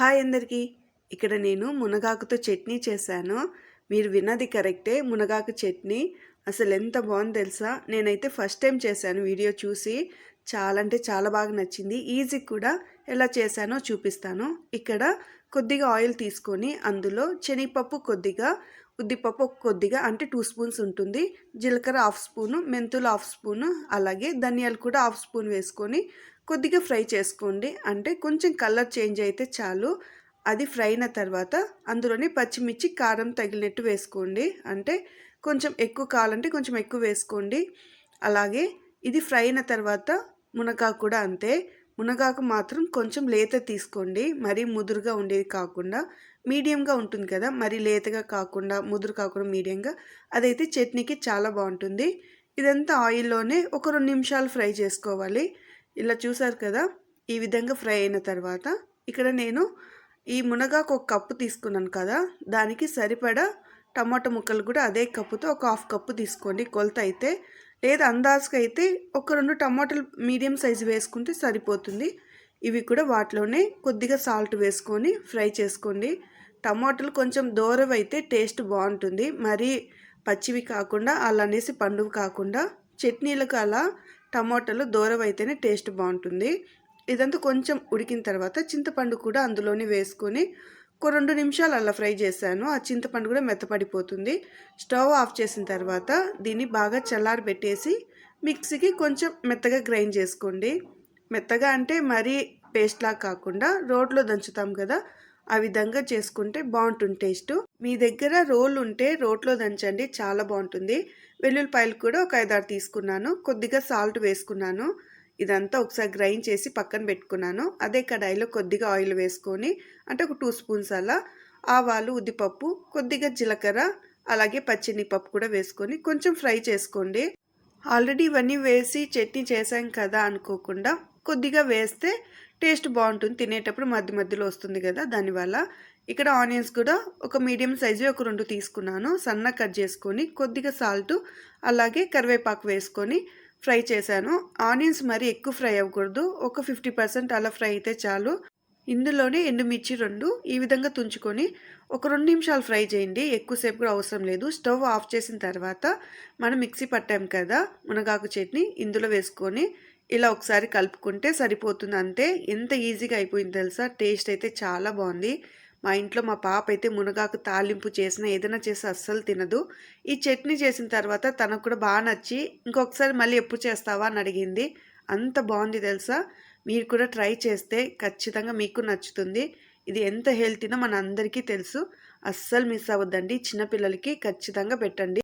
Hi అందరికీ. ఇక్కడ నేను మునగాకుతో చట్నీ చేశాను. మీరు విన్నది కరెక్టే మునగాకు చట్నీ. అసలు ఎంత బాగుంది తెలుసా? నేనైతే ఫస్ట్ టైం చేశాను వీడియో చూసి. చాలా అంటే చాలా బాగా నచ్చింది. ఈజీ కూడా ఎలా చేశానో చూపిస్తాను. ఇక్కడ కొద్దిగా ఆయిల్ తీసుకొని అందులో శనగపప్పు కొద్దిగా ఉద్దిపప్పు కొద్దిగా అంటే టూ స్పూన్స్ ఉంటుంది. జీలకర్ర హాఫ్ స్పూను మెంతులు హాఫ్ స్పూను అలాగే ధనియాలు కూడా హాఫ్ స్పూన్ వేసుకొని కొద్దిగా ఫ్రై చేసుకోండి. అంటే కొంచెం కలర్ చేంజ్ అయితే చాలు. అది ఫ్రై అయిన తర్వాత అందులోనే పచ్చిమిర్చి కారం తగిలినట్టు వేసుకోండి. అంటే కొంచెం ఎక్కువ కావాలంటే కొంచెం ఎక్కువ వేసుకోండి. అలాగే ఇది ఫ్రై అయిన తర్వాత మునగా కూడా అంతే. మునగాకు మాత్రం కొంచెం లేత తీసుకోండి. మరీ ముదురుగా ఉండేది కాకుండా మీడియంగా ఉంటుంది కదా మరి లేతగా కాకుండా ముదురు కాకుండా మీడియంగా అదైతే చట్నీకి చాలా బాగుంటుంది. ఇదంతా ఆయిల్లోనే ఒక రెండు నిమిషాలు ఫ్రై చేసుకోవాలి. ఇలా చూసారు కదా ఈ విధంగా ఫ్రై అయిన తర్వాత ఇక్కడ నేను ఈ మునగాకు ఒక కప్పు తీసుకున్నాను కదా దానికి సరిపడా టమాటా ముక్కలు కూడా అదే కప్పుతో ఒక హాఫ్ కప్పు తీసుకోండి. కొలత అయితే లేదా అందాజుకైతే ఒక రెండు టమాటాలు మీడియం సైజు వేసుకుంటే సరిపోతుంది. ఇవి కూడా వాటిలోనే కొద్దిగా సాల్ట్ వేసుకొని ఫ్రై చేసుకోండి. టమాటాలు కొంచెం దూరవైతే టేస్ట్ బాగుంటుంది. మరీ పచ్చివి కాకుండా అలా అనేసి పండుగ కాకుండా చట్నీలకు అలా టమాటాలు దూరవైతేనే టేస్ట్ బాగుంటుంది. ఇదంతా కొంచెం ఉడికిన తర్వాత చింతపండు కూడా అందులోనే వేసుకొని ఒక రెండు నిమిషాలు అలా ఫ్రై చేశాను. ఆ చింతపండు కూడా మెత్తపడిపోతుంది. స్టవ్ ఆఫ్ చేసిన తర్వాత దీన్ని బాగా చల్లారి పెట్టేసి మిక్సీకి కొంచెం మెత్తగా గ్రైండ్ చేసుకోండి. మెత్తగా అంటే మరీ పేస్ట్లా కాకుండా రోడ్లో దంచుతాం కదా ఆ విధంగా చేసుకుంటే బాగుంటుంది టేస్ట్. మీ దగ్గర రోల్ ఉంటే రోట్లో దంచండి చాలా బాగుంటుంది. వెల్లుల్లిపాయలు కూడా ఒక ఐదారు తీసుకున్నాను. కొద్దిగా సాల్ట్ వేసుకున్నాను. ఇదంతా ఒకసారి గ్రైండ్ చేసి పక్కన పెట్టుకున్నాను. అదే కడాయిలో కొద్దిగా ఆయిల్ వేసుకొని అంటే ఒక టూ స్పూన్స్ అలా ఆవాలు ఉద్దిపప్పు కొద్దిగా జీలకర్ర అలాగే పప్పు కూడా వేసుకొని కొంచెం ఫ్రై చేసుకోండి. ఆల్రెడీ ఇవన్నీ వేసి చట్నీ చేసాం కదా అనుకోకుండా కొద్దిగా వేస్తే టేస్ట్ బాగుంటుంది. తినేటప్పుడు మధ్య మధ్యలో వస్తుంది కదా దానివల్ల. ఇక్కడ ఆనియన్స్ కూడా ఒక మీడియం సైజు ఒక రెండు తీసుకున్నాను. సన్న కట్ చేసుకొని కొద్దిగా సాల్ట్ అలాగే కరివేపాకు వేసుకొని ఫ్రై చేశాను. ఆనియన్స్ మరి ఎక్కువ ఫ్రై అవ్వకూడదు. ఒక ఫిఫ్టీ పర్సెంట్ అలా ఫ్రై అయితే చాలు. ఇందులోనే ఎండుమిర్చి రెండు ఈ విధంగా తుంచుకొని ఒక రెండు నిమిషాలు ఫ్రై చేయండి. ఎక్కువసేపు కూడా అవసరం లేదు. స్టవ్ ఆఫ్ చేసిన తర్వాత మనం మిక్సీ పట్టాం కదా మునగాకు చట్నీ ఇందులో వేసుకొని ఇలా ఒకసారి కలుపుకుంటే సరిపోతుంది అంతే. ఎంత ఈజీగా అయిపోయింది తెలుసా? టేస్ట్ అయితే చాలా బాగుంది. మా ఇంట్లో మా పాప అయితే మునగాకు తాలింపు చేసిన ఏదైనా చేసి అస్సలు తినదు. ఈ చట్నీ చేసిన తర్వాత తనకు కూడా బాగా నచ్చి ఇంకొకసారి మళ్ళీ ఎప్పుడు చేస్తావా అని అడిగింది. అంత బాగుంది తెలుసా? మీరు కూడా ట్రై చేస్తే ఖచ్చితంగా మీకు నచ్చుతుంది. ఇది ఎంత హెల్తీనో మన అందరికీ తెలుసు. అస్సలు మిస్ అవ్వద్దండి. చిన్నపిల్లలకి ఖచ్చితంగా పెట్టండి.